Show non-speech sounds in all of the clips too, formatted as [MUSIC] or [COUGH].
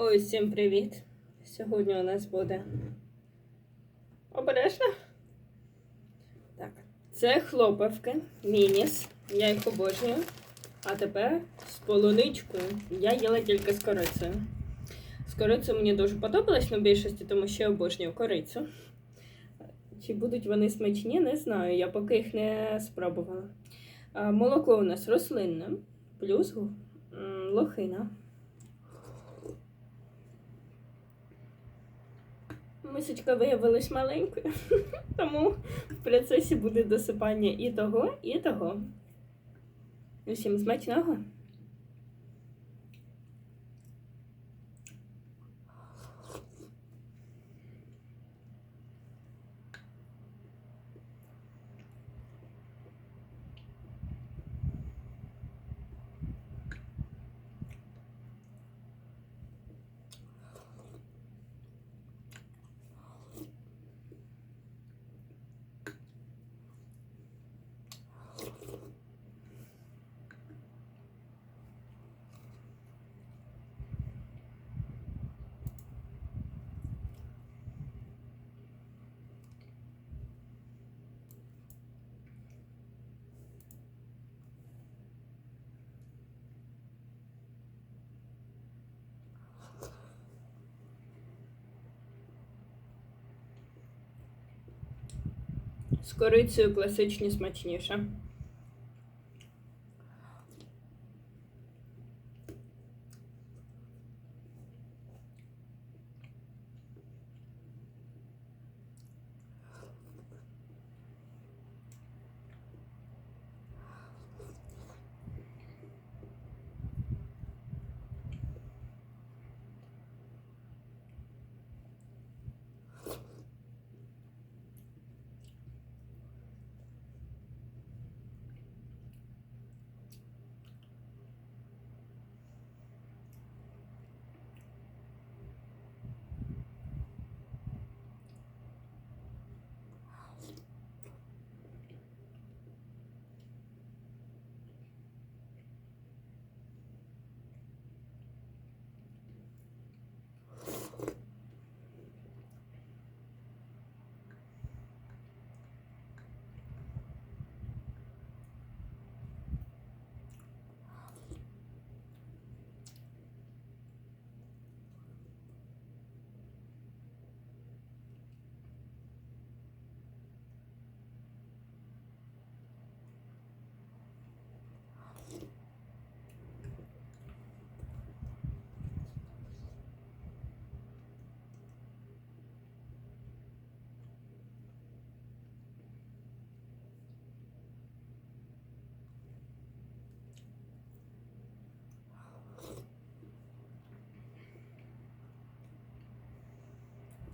Ой, всім привіт! Сьогодні у нас буде обережно. Так, це хлопавки, мініс. Я їх обожнюю. А тепер з полуничкою. Я їла тільки з корицею. З корицею мені дуже подобалось на більшості, тому що я обожнюю корицю. Чи будуть вони смачні, не знаю. Я поки їх не спробувала. Молоко у нас рослинне, плюс лохина. Мисочка виявилась маленькою, [LAUGHS] тому в процесі буде досипання і того, і того. Усім смачного. З корицею класичні смачніше.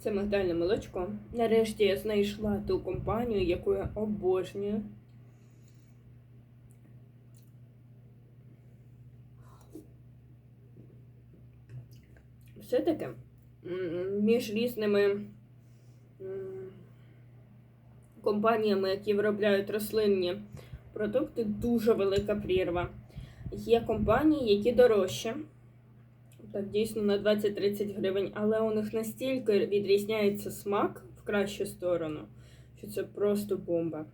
Це мигдальне молочко. Нарешті я знайшла ту компанію, яку я обожнюю. Все-таки між різними компаніями, які виробляють рослинні продукти, дуже велика прірва. Є компанії, які дорожчі. Так, дійсно на 20-30 гривень, але у них настільки відрізняється смак в кращу сторону, що це просто бомба.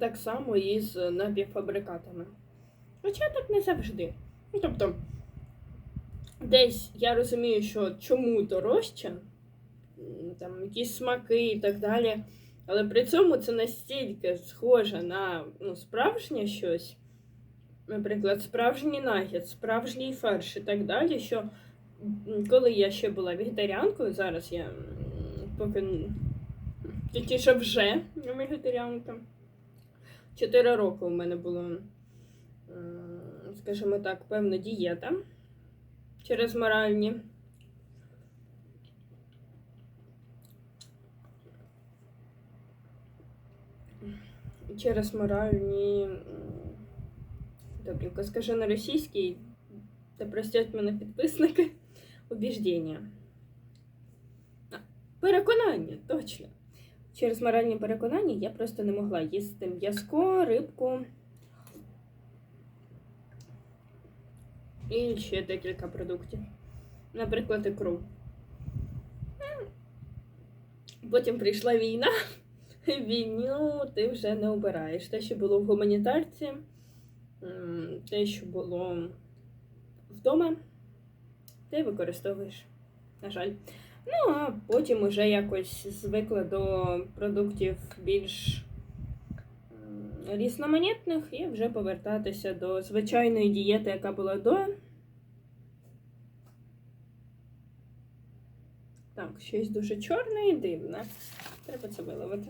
Так само і з напівфабрикатами. Хоча так не завжди. Ну, тобто, десь я розумію, що чому дорожче, там якісь смаки і так далі. Але при цьому це настільки схоже на ну, справжнє щось наприклад, справжній нагід, справжній фарш і так далі. Що коли я ще була вегетаріанкою, зараз я поки точніше вже вегетаріанка. Чотири роки у мене було, скажімо так, певна дієта через моральні. Через моральні. Добренько, скажи на російській, та простять мене підписники, убіждення. Переконання, точно. Через моральні переконання я просто не могла їсти м'язко, рибку. І ще декілька продуктів. Наприклад, ікру. Потім прийшла війна. [LAUGHS] Війну ти вже не обираєш. Те, що було в гуманітарці, те, що було вдома, ти використовуєш. На жаль. Ну, а потім уже якось звикла до продуктів більш різноманітних і вже повертатися до звичайної дієти, яка була до. Так, щось дуже чорне і дивне. Треба це виловити.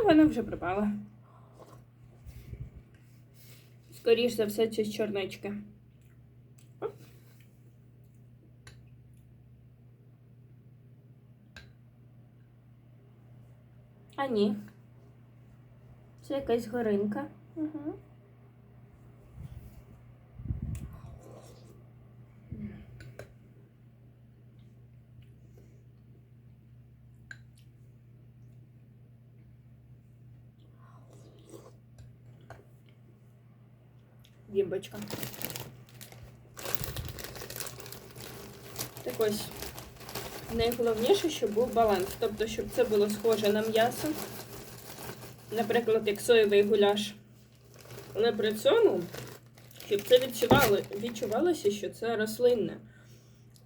А вона вже пропала. Скоріше за все, це з чорнички. А ні. Це якась горинка. Угу. Дімбочка. Так ось. Найголовніше, щоб був баланс. Тобто, щоб це було схоже на м'ясо. Наприклад, як соєвий гуляш. Але при цьому, щоб це відчувало, відчувалося, що це рослинне.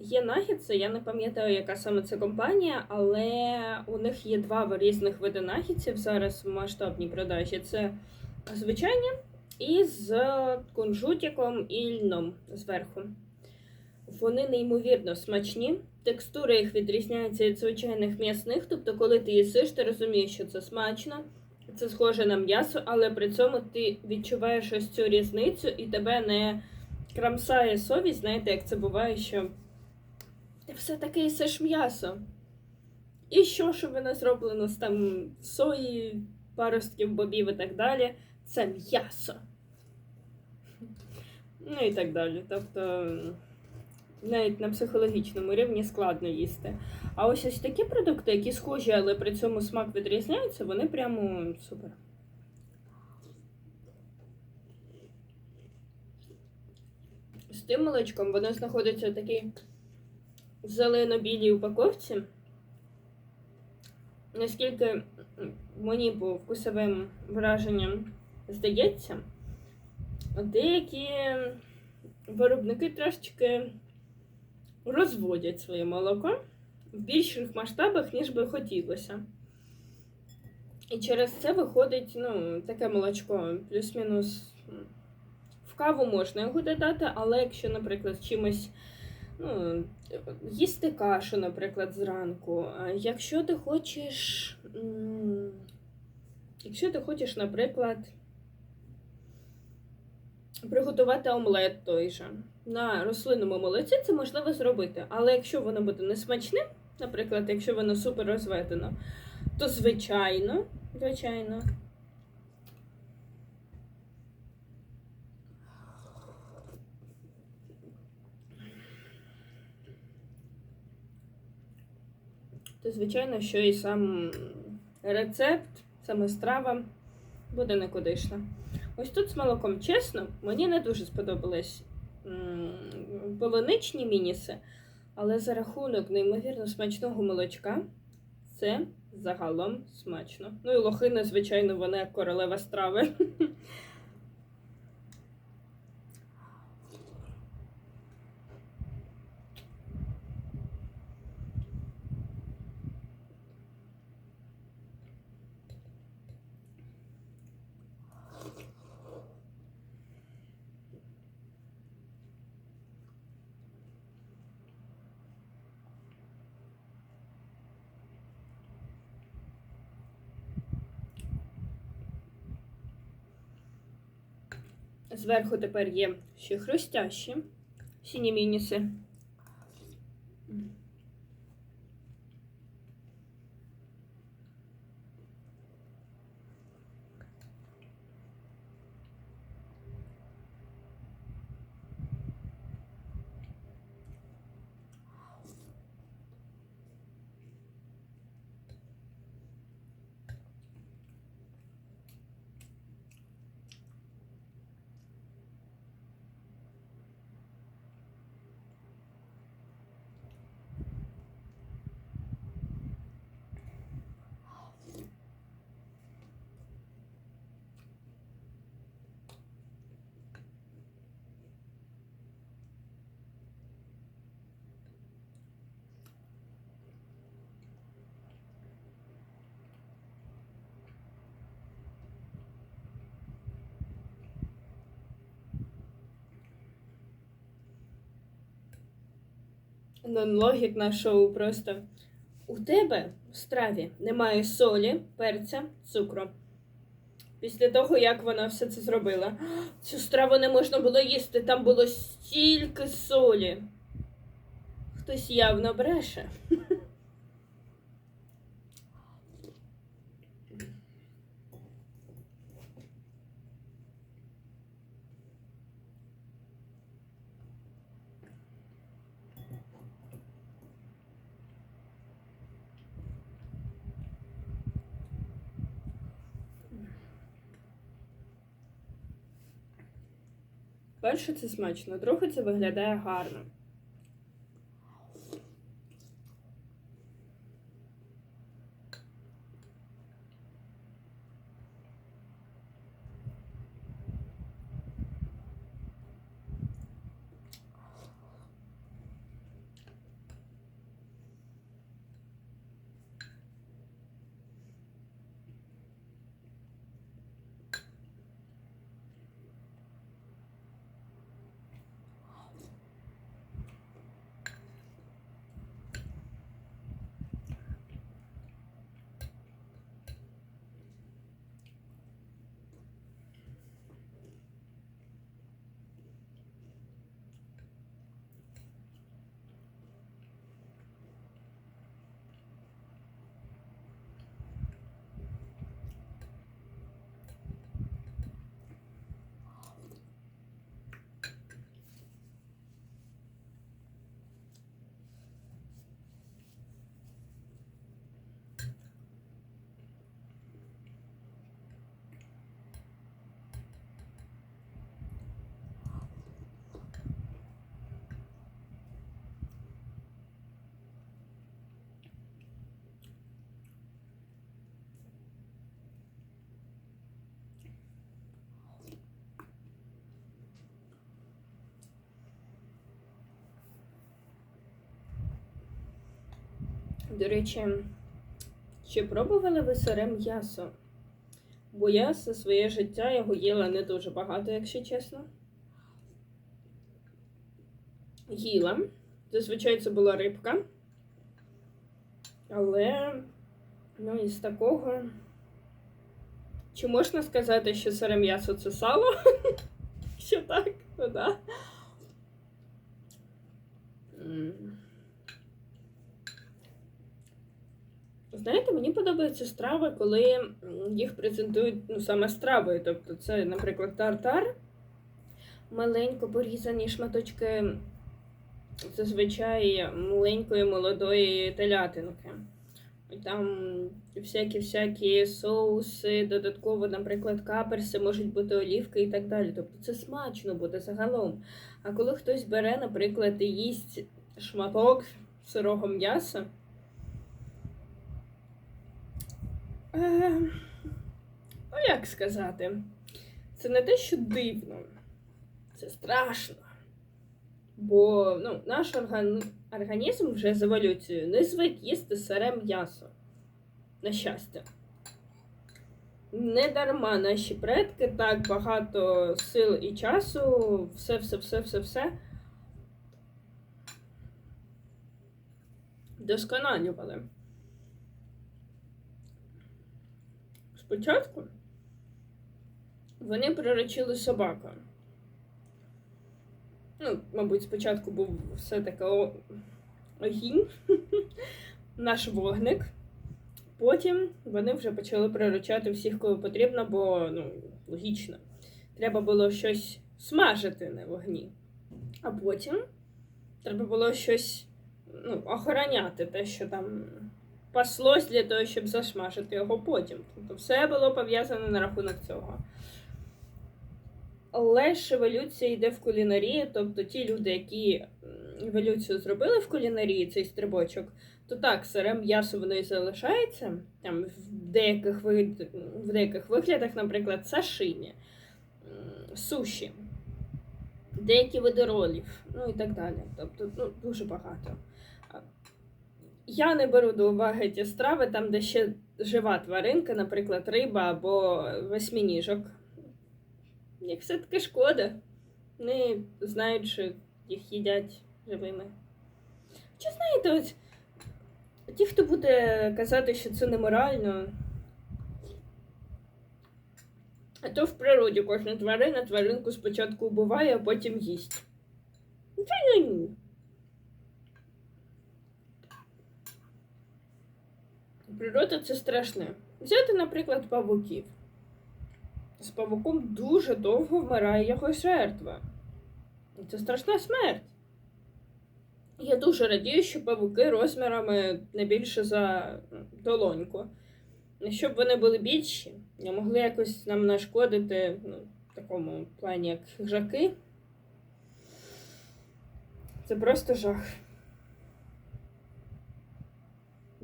Є нагідси, я не пам'ятаю, яка саме це компанія, але у них є два різних види нагідсів зараз в масштабній продажі. Це звичайні і з кунжутиком і льном зверху. Вони неймовірно смачні. Текстура їх відрізняється від звичайних м'ясних. Тобто, коли ти їсиш, ти розумієш, що це смачно, це схоже на м'ясо, але при цьому ти відчуваєш ось цю різницю і тебе не крамсає совість. Знаєте, як це буває, що ти все-таки їсиш м'ясо. І що, що воно зроблено з там сої, паростків, бобів і так далі, це м'ясо. Ну і так далі. Тобто навіть на психологічному рівні складно їсти. А ось ось такі продукти, які схожі, але при цьому смак відрізняється, вони прямо супер. З тим молочком воно знаходиться в такій зелено-білій упаковці. Наскільки мені по вкусовим враженням здається, деякі виробники трошечки розводять своє молоко в більших масштабах, ніж би хотілося. І через це виходить ну, таке молочко, плюс-мінус в каву можна його додати, але якщо, наприклад, чимось ну, їсти кашу, наприклад, зранку, якщо ти хочеш, якщо ти хочеш, наприклад, приготувати омлет той же. На рослинному молоці це можливо зробити. Але якщо воно буде несмачним, наприклад, якщо воно супер розведено, то звичайно, звичайно. То, звичайно, що і сам рецепт, саме страва буде никудишна. Ось тут з молоком, чесно, мені не дуже сподобались полоничні мініси, але за рахунок неймовірно смачного молочка це загалом смачно. Ну і лохина, звичайно, вона королева страви. [LAUGHS] Зверху тепер є ще хрустящі сіні мініси. Нон-логік на шоу просто. У тебе в страві немає солі, перця, цукру. Після того, як вона все це зробила, цю страву не можна було їсти, там було стільки солі. Хтось явно бреше. Перше, це смачно, друге, це виглядає гарно. До речі, чи пробували ви сире м'ясо? Бо я все своє життя його їла не дуже багато, якщо чесно. Їла. Зазвичай це була рибка. Але, ну, із такого. Чи можна сказати, що сире м'ясо це сало? [LAUGHS] Що так, то да. Знаєте, мені подобаються страви, коли їх презентують ну, саме стравою. Тобто це, наприклад, тартар, маленько порізані шматочки зазвичай маленької молодої телятинки. Там всякі-всякі соуси, додатково, наприклад, каперси, можуть бути олівки і так далі. Тобто це смачно буде загалом. А коли хтось бере, наприклад, і їсть шматок сирого м'яса. Е, ну, як сказати, це не те, що дивно, це страшно. Бо ну, наш орган... організм вже з еволюцією не звик їсти сире м'ясо. На щастя. Не дарма наші предки так багато сил і часу, все, все, все, все, все досконалювали. Спочатку вони приручили собаку. Ну, мабуть, спочатку був все-таки о- огінь, [LAUGHS] наш вогник. Потім вони вже почали приручати всіх, кого потрібно, бо ну, логічно. Треба було щось смажити на вогні. А потім треба було щось ну, охороняти, те, що там паслось для того, щоб засмажити його потім. Тобто все було пов'язане на рахунок цього. Але ж еволюція йде в кулінарії, тобто ті люди, які еволюцію зробили в кулінарії, цей стрибочок, то так, сире м'ясо воно і залишається. Там в деяких, вид... в деяких виглядах, наприклад, сашимі, м, суші, деякі види ролів, ну і так далі. Тобто, ну, дуже багато. Я не беру до уваги ті страви, там, де ще жива тваринка, наприклад, риба або восьминіжок. Їх все-таки шкода. Не знають, що їх їдять живими. Чи знаєте, ось ті, хто буде казати, що це неморально. А то в природі кожна тварина тваринку спочатку вбиває, а потім їсть. Звичайно, ні. Природа це страшне. Взяти, наприклад, павуків. З павуком дуже довго вмирає його жертва. Це страшна смерть. Я дуже радію, що павуки розмірами не більше за ну, долоньку. Щоб вони були більші, не могли якось нам нашкодити ну, в такому плані, як хижаки. Це просто жах.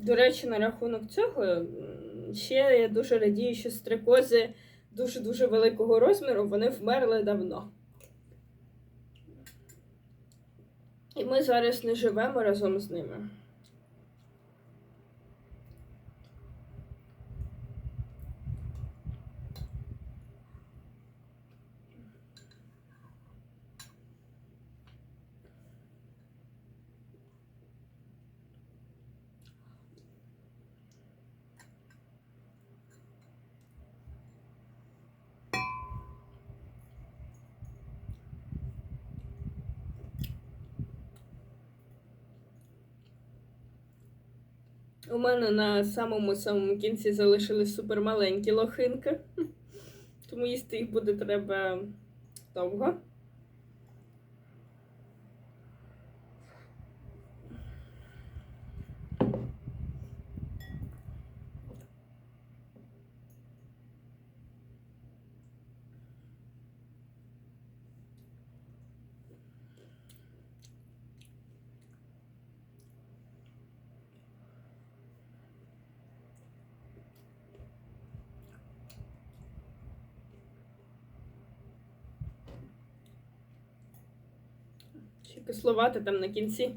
До речі, на рахунок цього, ще я дуже радію, що стрикози дуже-дуже великого розміру вони вмерли давно. І ми зараз не живемо разом з ними. У мене на самому самому кінці залишились супермаленькі лохинки, [LAUGHS] тому їсти їх буде треба довго. Ще кисловате там на кінці.